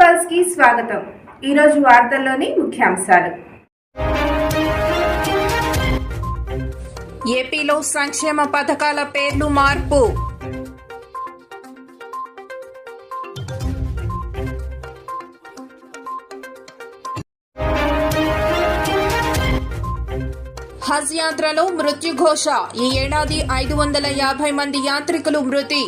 పల్స్కి స్వాగతం. ఈరోజు వార్తల్లోని ముఖ్యాంశాలు. ఏపీలో సంక్షేమ పథకాల పేర్లు మార్పు. హజ్ యాత్రలో మృత్యుఘోష ఈ ఏడాది ఐదు వందల యాభై మంది యాత్రికులు మృతి.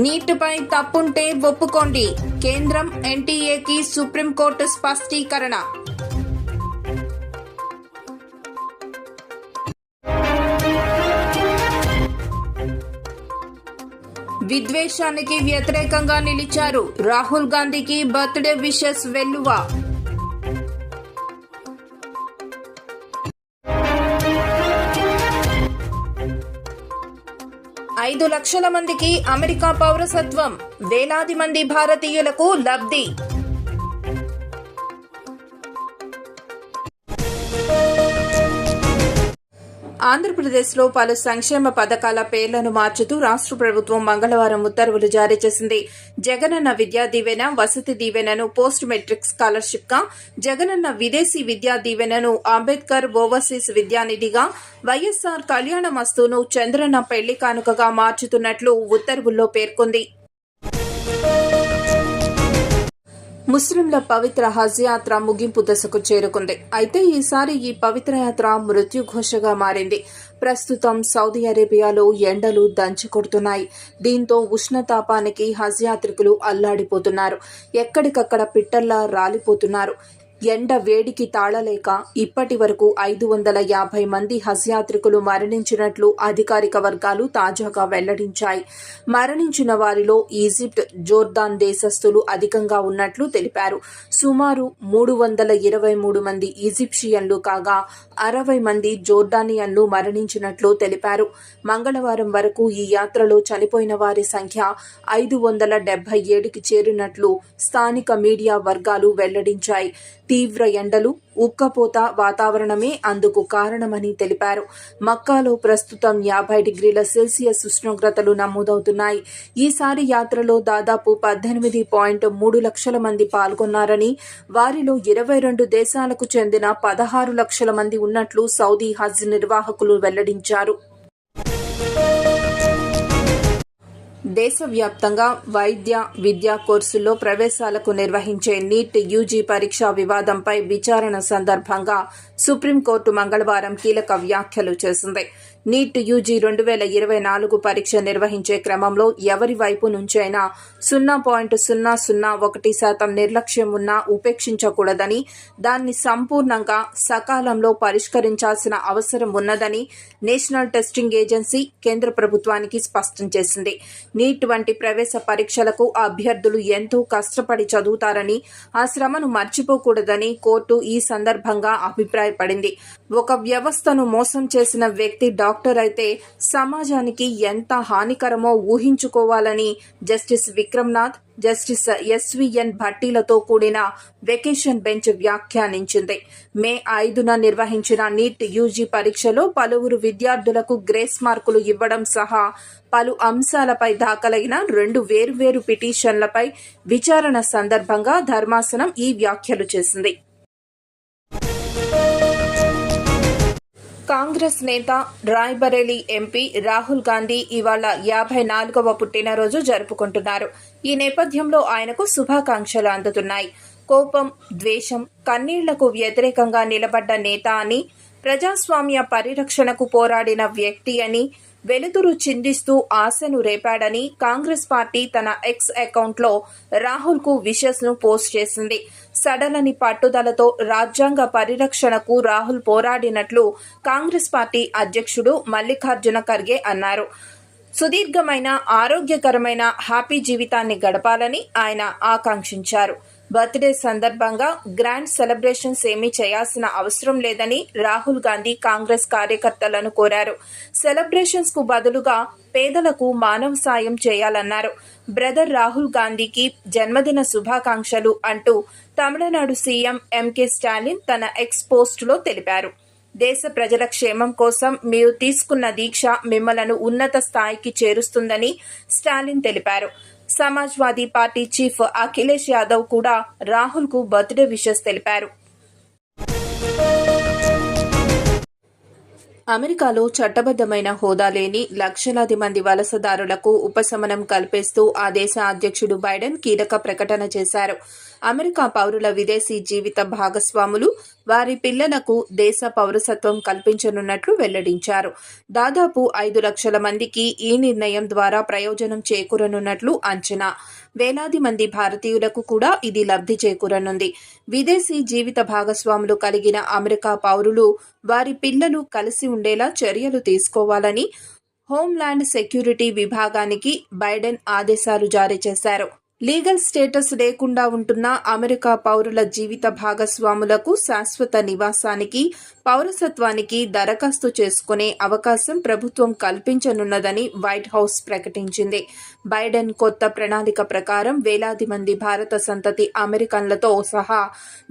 నీటిపై తప్పుంటే ఒప్పుకోండి. కేంద్రం ఎన్టీఏకి సుప్రీంకోర్టు స్పష్టీకరణ. విద్వేషానికి వ్యతిరేకంగా నిలిచారు. రాహుల్ గాంధీకి బర్త్డే విషెస్ వెల్లువ. ఐదు లక్షల మందికి అమెరికా పౌరసత్వం వేలాది మంది భారతీయులకు లబ్ధి. ఆంధ్రప్రదేశ్లో పలు సంక్షేమ పథకాల పేర్లను మార్చుతూ రాష్ట్ర ప్రభుత్వం మంగళవారం ఉత్తర్వులు జారీ చేసింది. జగనన్న విద్యా దీవెన వసతి దీవెనను పోస్ట్ మెట్రిక్ స్కాలర్షిప్గా జగనన్న విదేశీ విద్యా దీవెనను అంబేద్కర్ ఓవర్సీస్ విద్యానిధిగా వైఎస్సార్ కళ్యాణ మస్తును చంద్రన్న పెళ్ళి కానుకగా మార్చుతున్నట్లు ఉత్తర్వుల్లో పేర్కొంది. ముస్లింల పవిత్ర హజ్ యాత్ర ముగింపు దశకు చేరుకుంది. అయితే ఈసారి ఈ పవిత్ర యాత్ర మృత్యుఘోషగా మారింది. ప్రస్తుతం సౌదీ అరేబియాలో ఎండలు దంచుకొడుతున్నాయి. దీంతో ఉష్ణతాపానికి హజ్ యాత్రికులు అల్లాడిపోతున్నారు. ఎక్కడికక్కడ పిట్టల్లా రాలిపోతున్నారు. ఎండ వేడికి తాళలేక ఇప్పటి వరకు ఐదు వందల యాభై మంది హజ్ యాత్రికులు మరణించినట్లు అధికారిక వర్గాలు తాజాగా వెల్లడించాయి. మరణించిన వారిలో ఈజిప్ట్ జోర్దాన్ దేశస్థులు అధికంగా ఉన్నట్లు తెలిపారు. సుమారు మూడు వందల ఇరవై మూడు మంది ఈజిప్షియన్లు కాగా అరవై మంది జోర్డానియన్లు మరణించినట్లు తెలిపారు. మంగళవారం వరకు ఈ యాత్రలో చనిపోయిన వారి సంఖ్య ఐదు వందల డెబ్బై ఏడుకి చేరినట్లు స్థానిక మీడియా వర్గాలు వెల్లడించాయి. తీవ్ర ఎండలు ఉక్కపోత వాతావరణమే అందుకు కారణమని తెలిపారు. మక్కాలో ప్రస్తుతం యాభై డిగ్రీల సెల్సియస్ ఉష్ణోగ్రతలు నమోదవుతున్నాయి. ఈసారి యాత్రలో దాదాపు పద్దెనిమిది పాయింట్ మూడు లక్షల మంది పాల్గొన్నారని వారిలో ఇరవై రెండు దేశాలకు చెందిన పదహారు లక్షల మంది ఉన్నట్లు సౌదీ హజ్ నిర్వాహకులు వెల్లడించారు. దేశవ్యాప్తంగా వైద్య విద్యా కోర్సుల్లో ప్రవేశాలకు నిర్వహించే నీట్ యూజీ పరీక్షా వివాదంపై విచారణ సందర్భంగా సుప్రీంకోర్టు మంగళవారం కీలక వ్యాఖ్యలు చేసింది. నీట్ యూజీ రెండు వేల ఇరవై నాలుగు పరీక్ష నిర్వహించే క్రమంలో ఎవరి వైపు నుంచైనా సున్నా పాయింట్ సున్నా సున్నా ఒకటి శాతం నిర్లక్ష్యం ఉన్నా ఉపేక్షించకూడదని దాన్ని సంపూర్ణంగా సకాలంలో పరిష్కరించాల్సిన అవసరం ఉన్నదని నేషనల్ టెస్టింగ్ ఏజెన్సీ కేంద్ర ప్రభుత్వానికి స్పష్టం చేసింది. నీట్ వంటి ప్రవేశ పరీక్షలకు అభ్యర్థులు ఎంతో కష్టపడి చదువుతారని ఆ శ్రమను మర్చిపోకూడదని కోర్టు ఈ సందర్భంగా అభిప్రాయపడింది. ఒక వ్యవస్థను మోసం చేసిన వ్యక్తి డాక్టర్ అయితే సమాజానికి ఎంత హానికరమో ఊహించుకోవాలని justice Vikram Nath justice S V N భట్టీలతో కూడిన వెకేషన్ బెంచ్ వ్యాఖ్యానించింది. మే ఐదున నిర్వహించిన నీట్ యూజీ పరీక్షలో పలువురు విద్యార్థులకు గ్రేస్ మార్కులు ఇవ్వడం సహా పలు అంశాలపై దాఖలైన రెండు వేర్వేరు పిటిషన్లపై విచారణ సందర్భంగా ధర్మాసనం ఈ వ్యాఖ్యలు చేసింది. కాంగ్రెస్ నేత రాయ్బరేలీ ఎంపీ రాహుల్ గాంధీ ఇవాళ యాభై నాలుగవ పుట్టినరోజు జరుపుకుంటున్నారు. ఈ నేపథ్యంలో ఆయనకు శుభాకాంక్షలు అందుతున్నాయి. కోపం ద్వేషం కన్నీళ్ళకు వ్యతిరేకంగా నిలబడ్డ నేత అని ప్రజాస్వామ్య పరిరక్షణకు పోరాడిన వ్యక్తి అని వెలుతురు చిందిస్తూ ఆశను రేపాడని కాంగ్రెస్ పార్టీ తన ఎక్స్ అకౌంట్లో రాహుల్కు ను పోస్ట్ చేసింది. సడలని పట్టుదలతో రాజ్యాంగ పరిరక్షణకు రాహుల్ పోరాడినట్లు కాంగ్రెస్ పార్టీ అధ్యక్షుడు మల్లికార్జున ఖర్గే అన్నారు. సుదీర్ఘమైన ఆరోగ్యకరమైన హ్యాపీ జీవితాన్ని గడపాలని ఆయన ఆకాంక్షించారు. బర్త్డే సందర్భంగా గ్రాండ్ సెలబ్రేషన్స్ ఏమీ చేయాల్సిన అవసరం లేదని రాహుల్ గాంధీ కాంగ్రెస్ కార్యకర్తలను కోరారు. సెలబ్రేషన్స్కు బదులుగా పేదలకు మానవ సాయం చేయాలన్నారు. బ్రదర్ రాహుల్ గాంధీకి జన్మదిన శుభాకాంక్షలు అంటూ తమిళనాడు సీఎం ఎంకే స్టాలిన్ తన ఎక్స్ పోస్టులో తెలిపారు. దేశ ప్రజల క్షేమం కోసం మీరు తీసుకున్న దీక్ష మిమ్మలను ఉన్నత స్థాయికి చేరుస్తుందని స్టాలిన్ తెలిపారు. సమాజ్వాదీ పార్టీ చీఫ్ అఖిలేష్ యాదవ్ కూడా రాహుల్కు బర్త్డే విషెస్ తెలిపారు. అమెరికాలో చట్టబద్దమైన హోదా లేని లక్షలాది మంది వలసదారులకు ఉపశమనం కల్పిస్తూ ఆ దేశ అధ్యక్షుడు బైడెన్ కీలక ప్రకటన చేశారు. అమెరికా పౌరుల విదేశీ జీవిత భాగస్వాములు వారి పిల్లలకు దేశ పౌరసత్వం కల్పించనున్నట్లు వెల్లడించారు. దాదాపు ఐదు లక్షల మందికి ఈ నిర్ణయం ద్వారా ప్రయోజనం చేకూరనున్నట్లు అంచనా. వేలాది మంది భారతీయులకు కూడా ఇది లబ్ధి చేకూరనుంది. విదేశీ జీవిత భాగస్వాములు కలిగిన అమెరికా పౌరులు వారి పిల్లలు కలిసి ఉండేలా చర్యలు తీసుకోవాలని హోంల్యాండ్ సెక్యూరిటీ విభాగానికి బైడెన్ ఆదేశాలు జారీ చేశారు. లీగల్ స్టేటస్ లేకుండా ఉంటున్న అమెరికా పౌరుల జీవిత భాగస్వాములకు శాశ్వత నివాసానికి పౌరసత్వానికి దరఖాస్తు చేసుకునే అవకాశం ప్రభుత్వం కల్పించనున్నదని వైట్ హౌస్ ప్రకటించింది. బైడెన్ కొత్త ప్రణాళిక ప్రకారం వేలాది మంది భారత సంతతి అమెరికన్లతో సహా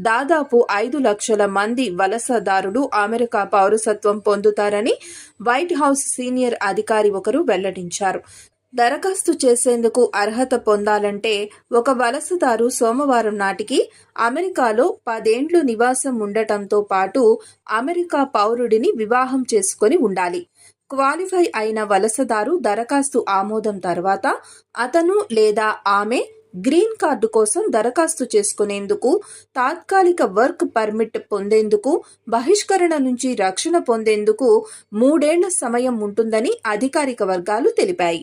దాదాపు ఐదు లక్షల మంది వలసదారులు అమెరికా పౌరసత్వం పొందుతారని వైట్ హౌస్ సీనియర్ అధికారి ఒకరు వెల్లడించారు. దరఖాస్తు చేసేందుకు అర్హత పొందాలంటే ఒక వలసదారు సోమవారం నాటికి అమెరికాలో పదేండ్లు నివాసం ఉండటంతో పాటు అమెరికా పౌరుడిని వివాహం చేసుకొని ఉండాలి. క్వాలిఫై అయిన వలసదారు దరఖాస్తు ఆమోదం తర్వాత అతను లేదా ఆమె గ్రీన్ కార్డు కోసం దరఖాస్తు చేసుకునేందుకు తాత్కాలిక వర్క్ పర్మిట్ పొందేందుకు బహిష్కరణ నుంచి రక్షణ పొందేందుకు మూడేళ్ళ సమయం ఉంటుందని అధికారిక వర్గాలు తెలిపాయి.